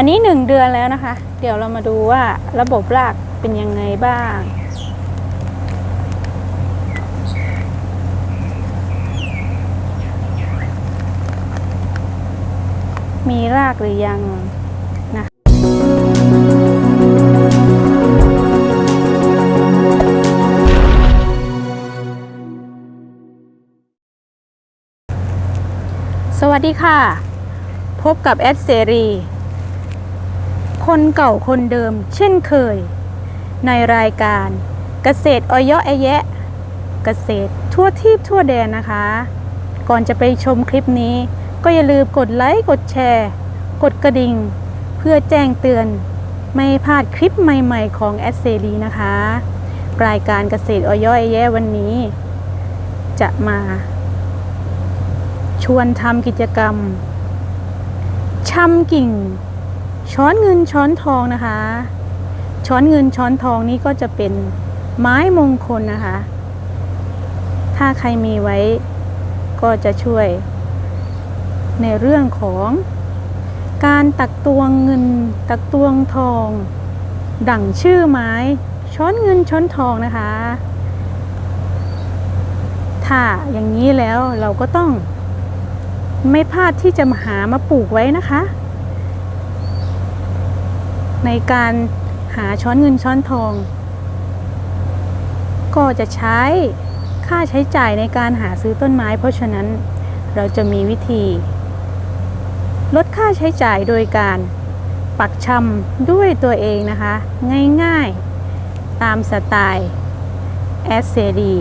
อันนี้หนึ่งเดือนแล้วนะคะ เดี๋ยวเรามาดูว่าระบบรากเป็นยังไงบ้าง มีรากหรือยังนะสวัสดีค่ะ พบกับแอดเสรี คนเก่าคนเดิมเช่นเคย ในรายการเกษตรออยแอแยะ เกษตรทั่วทีบทั่วแดนนะคะ ก่อนจะไปชมคลิปนี้ ก็อย่าลืมกดไลค์กดแชร์ กดกระดิ่ง เพื่อแจ้งเตือน ไม่พลาดคลิปใหม่ๆของแอดเซรีนะคะ รายการเกษตรออยแอแยะวันนี้ จะมา ชวนทำกิจกรรมชำกิ่ง ช้อนเงินช้อนทองนะคะ ช้อนเงินช้อนทองนี้ก็จะเป็นไม้มงคลนะคะ ถ้าใครมีไว้ก็จะช่วย ในเรื่องของการตักตวงเงินตักตวงทอง ดั่งชื่อไม้ช้อนเงินช้อนทองนะคะ ถ้าอย่างนี้แล้วเราก็ต้องไม่พลาดที่จะมาหามาปลูกไว้นะคะ ในการหาช้อนเงินช้อนทอง ก็จะใช้ค่าใช้จ่ายในการหาซื้อต้นไม้ เพราะฉะนั้นเราจะมีวิธี ลดค่าใช้จ่ายโดยการปักชำด้วยตัวเองนะคะ ง่ายๆ ตามสไตล์แอสเซดี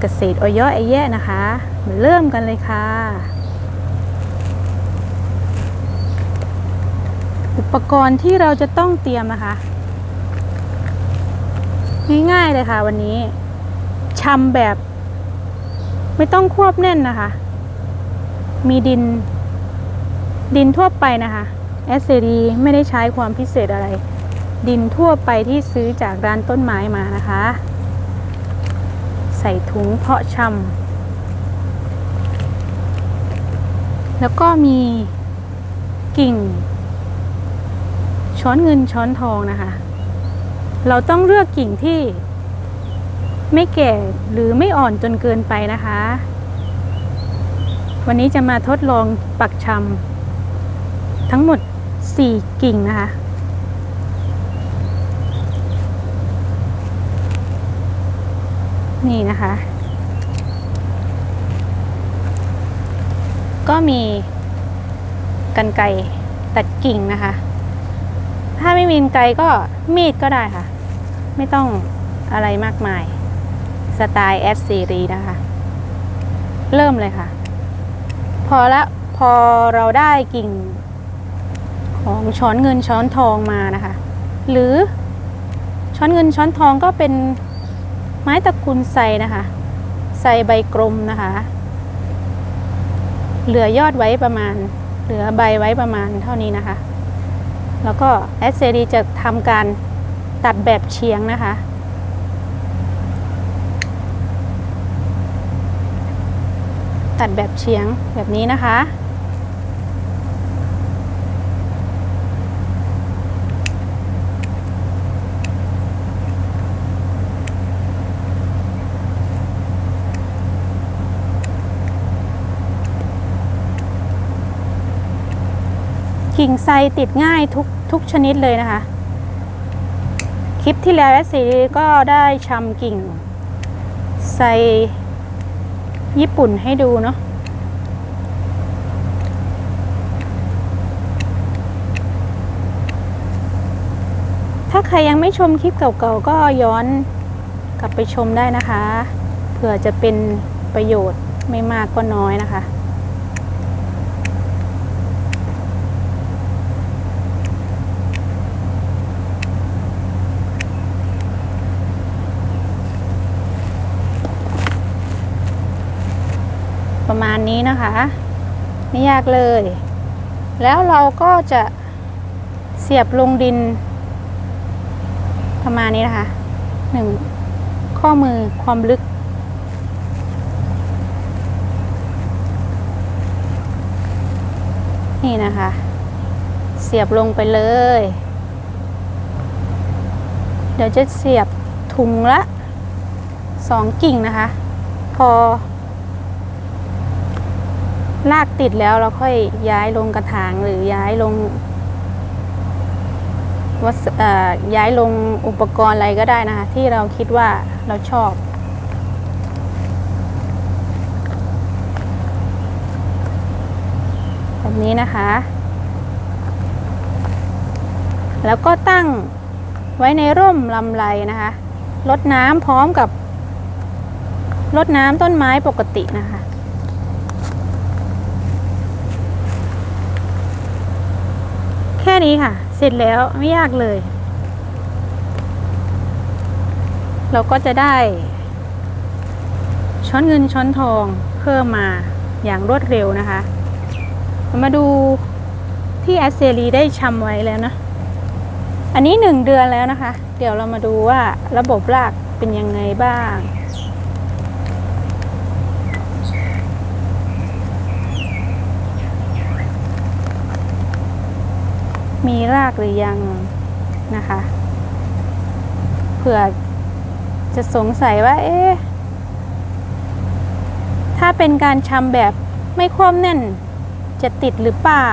เกษตรออยไอแย่นะคะ มาเริ่มกันเลยค่ะ อุปกรณ์ที่เราจะต้องเตรียมนะคะง่ายๆเลยค่ะ วันนี้ชำแบบ ไม่ต้องควบแน่นนะคะ มีดิน ดินทั่วไปนะคะแอสเซดีไม่ได้ใช้ความพิเศษอะไร ดินทั่วไปที่ซื้อจากร้านต้นไม้มานะคะ ใส่ถุงเพาะชำแล้วก็มีกิ่ง ช้อนเงินช้อนทองนะคะ เราต้องเลือกกิ่งที่ไม่แก่หรือไม่อ่อนจนเกินไปนะคะ วันนี้จะมาทดลองปักชำทั้งหมด 4 กิ่งนะคะนี่นะคะ ก็มีกันไกรตัดกิ่งนะคะ ถ้าไม่มีไกรก็มีดก็ได้ค่ะ ไม่ต้องอะไรมากมาย สไตล์แอดซีรีนะคะ เริ่มเลยค่ะ พอละพอเราได้กิ่ง ของช้อนเงินช้อนทองมานะคะ หรือช้อนเงินช้อนทองก็เป็นไม้ตะกูลไซนะคะ ไซใบกลมนะคะ เหลือยอดไว้ประมาณ เหลือใบไว้ประมาณเท่านี้นะคะ แล้วก็แอสเซดีจะทำการตัดแบบเฉียงนะคะ ตัดแบบเฉียงแบบนี้นะคะ กิ่งไทรติดง่ายทุกทุกชนิดเลยนะคะ คลิปที่แล้วแอสซีก็ได้ชำกิ่งไทรญี่ปุ่นให้ดูเนาะถ้าใครยังไม่ชมคลิปเก่าๆก็ย้อนกลับไปชมได้นะคะ เผื่อจะเป็นประโยชน์ไม่มากก็น้อยนะคะ ประมาณ นี้นะคะ ไม่ยากเลย แล้วเราก็จะเสียบลงดิน ประมาณนี้นะคะหนึ่งข้อมือความลึก นี่นะคะ เสียบลงไปเลย เดี๋ยวจะเสียบถุงละสองกิ่งนะคะ พอ ลากติดแล้วเราค่อยย้ายลงกระถางหรือย้ายลงวัสย้ายลงอุปกรณ์อะไรก็ได้นะคะ ที่เราคิดว่าเราชอบ แบบนี้นะคะ แล้วก็ตั้งไว้ในร่มลำไรนะคะรดน้ำพร้อมกับรดน้ำต้นไม้ปกตินะคะ แค่นี้ค่ะ เสร็จแล้วไม่ยากเลย เราก็จะได้ ช้อนเงินช้อนทองเพิ่มมาอย่างรวดเร็วนะคะ มาดูที่แอสเซรีได้ชำไว้แล้วนะ อันนี้หนึ่งเดือนแล้วนะคะ เดี๋ยวเรามาดูว่าระบบรากเป็นยังไงบ้าง มีรากหรือยังนะคะเผื่อจะสงสัยว่า เอ๊ะถ้าเป็นการชำแบบไม่คว่ำแน่นจะติดหรือเปล่า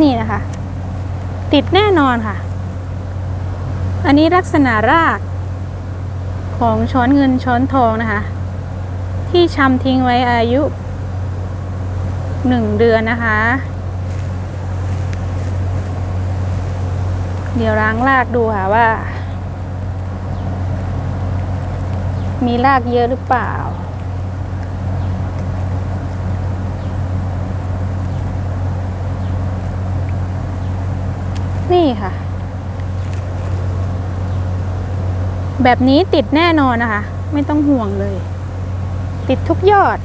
นี่นะคะ ติดแน่นอนค่ะ อันนี้ลักษณะรากของช้อนเงินช้อนทองนะคะ ที่ชำทิ้งไว้อายุหนึ่งเดือนนะคะ เดี๋ยวล้างรากดูค่ะว่า มีรากเยอะหรือเปล่า นี่ค่ะ แบบนี้ติดแน่นอนนะคะ ไม่ต้องห่วงเลย ติดทุกยอด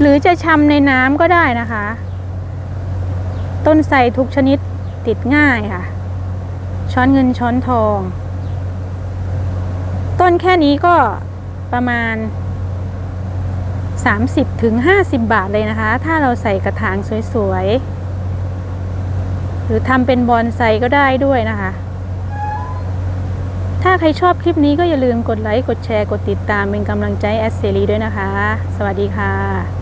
หรือจะชำในน้ำก็ได้นะคะ ต้นไทรทุกชนิดติดง่ายค่ะ ช้อนเงินช้อนทอง ต้นแค่นี้ก็ประมาณ30ถึงบาทเลยนะคะ ถ้าเราใส่กระถางสวยๆ หรือทำเป็นบอนไซก็ได้ด้วยนะคะ ถ้าใครชอบคลิปนี้ก็อย่าลืมกดไลค์ กดแชร์ กดติดตามเป็นกำลังใจแอสเซรีด้วยนะคะ สวัสดีค่ะ